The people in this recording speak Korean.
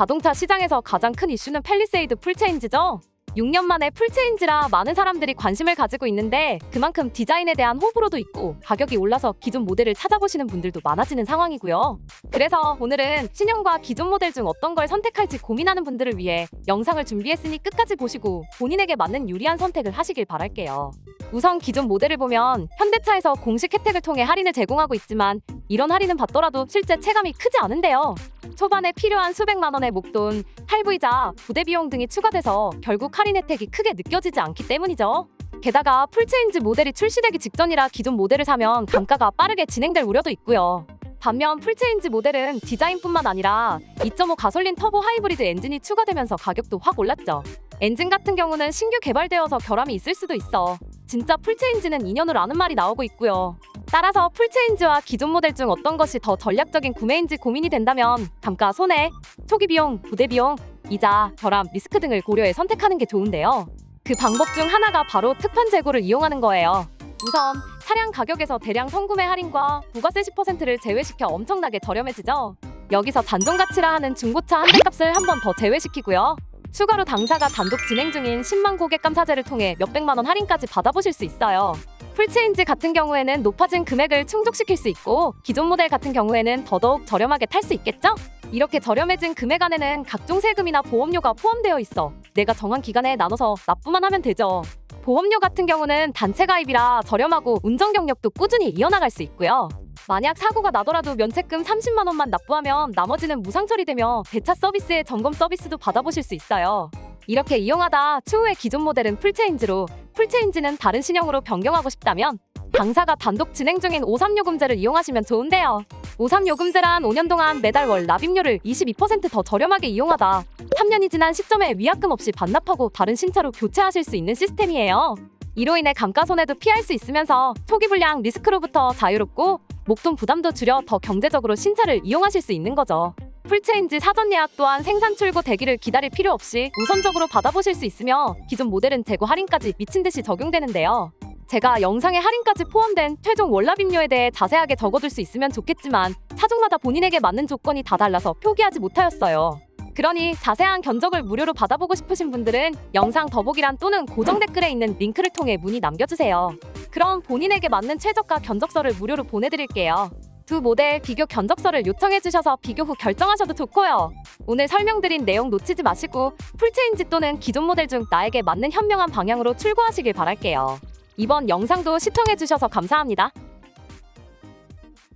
자동차 시장에서 가장 큰 이슈는 펠리세이드 풀체인지죠. 6년 만에 풀체인지라 많은 사람들이 관심을 가지고 있는데 그만큼 디자인에 대한 호불호도 있고 가격이 올라서 기존 모델을 찾아보시는 분들도 많아지는 상황이고요. 그래서 오늘은 신형과 기존 모델 중 어떤 걸 선택할지 고민하는 분들을 위해 영상을 준비했으니 끝까지 보시고 본인에게 맞는 유리한 선택을 하시길 바랄게요. 우선 기존 모델을 보면 현대차에서 공식 혜택을 통해 할인을 제공하고 있지만 이런 할인은 받더라도 실제 체감이 크지 않은데요. 초반에 필요한 수백만 원의 목돈, 할부이자 부대 비용 등이 추가돼서 결국 할인 혜택이 크게 느껴지지 않기 때문이죠. 게다가 풀체인지 모델이 출시되기 직전이라 기존 모델을 사면 감가가 빠르게 진행될 우려도 있고요. 반면 풀체인지 모델은 디자인뿐만 아니라 2.5 가솔린 터보 하이브리드 엔진이 추가되면서 가격도 확 올랐죠. 엔진 같은 경우는 신규 개발되어서 결함이 있을 수도 있어. 진짜 풀체인지는 2년을 아는 말이 나오고 있고요. 따라서 풀체인지와 기존 모델 중 어떤 것이 더 전략적인 구매인지 고민이 된다면 감가 손해, 초기 비용, 부대 비용, 이자, 결함, 리스크 등을 고려해 선택하는 게 좋은데요. 그 방법 중 하나가 바로 특판 재고를 이용하는 거예요. 우선 차량 가격에서 대량 선구매 할인과 부가세 10%를 제외시켜 엄청나게 저렴해지죠. 여기서 잔존 가치라 하는 중고차 한 대 값을 한 번 더 제외시키고요. 추가로 당사가 단독 진행 중인 10만 고객 감사제를 통해 몇백만 원 할인까지 받아보실 수 있어요. 풀체인지 같은 경우에는 높아진 금액을 충족시킬 수 있고 기존 모델 같은 경우에는 더더욱 저렴하게 탈 수 있겠죠? 이렇게 저렴해진 금액 안에는 각종 세금이나 보험료가 포함되어 있어 내가 정한 기간에 나눠서 납부만 하면 되죠. 보험료 같은 경우는 단체 가입이라 저렴하고 운전 경력도 꾸준히 이어나갈 수 있고요. 만약 사고가 나더라도 면책금 30만 원만 납부하면 나머지는 무상 처리되며 대차 서비스의 점검 서비스도 받아보실 수 있어요. 이렇게 이용하다 추후에 기존 모델은 풀체인지로 풀체인지는 다른 신형으로 변경하고 싶다면 당사가 단독 진행 중인 53요금제를 이용하시면 좋은데요. 53요금제란 5년 동안 매달 월 납입료를 22%더 저렴하게 이용하다 3년이 지난 시점에 위약금 없이 반납하고 다른 신차로 교체하실 수 있는 시스템이에요. 이로 인해 감가손해도 피할 수 있으면서 초기 불량 리스크로부터 자유롭고 목돈 부담도 줄여 더 경제적으로 신차를 이용하실 수 있는 거죠. 풀체인지 사전 예약 또한 생산 출고 대기를 기다릴 필요 없이 우선적으로 받아보실 수 있으며 기존 모델은 재고 할인까지 미친 듯이 적용되는데요. 제가 영상에 할인까지 포함된 최종 월납 임료에 대해 자세하게 적어둘 수 있으면 좋겠지만 차종마다 본인에게 맞는 조건이 다 달라서 표기하지 못하였어요. 그러니 자세한 견적을 무료로 받아보고 싶으신 분들은 영상 더보기란 또는 고정 댓글에 있는 링크를 통해 문의 남겨주세요. 그럼 본인에게 맞는 최저가 견적서를 무료로 보내드릴게요. 두 모델 비교 견적서를 요청해주셔서 비교 후 결정하셔도 좋고요. 오늘 설명드린 내용 놓치지 마시고 풀체인지 또는 기존 모델 중 나에게 맞는 현명한 방향으로 출고하시길 바랄게요. 이번 영상도 시청해주셔서 감사합니다.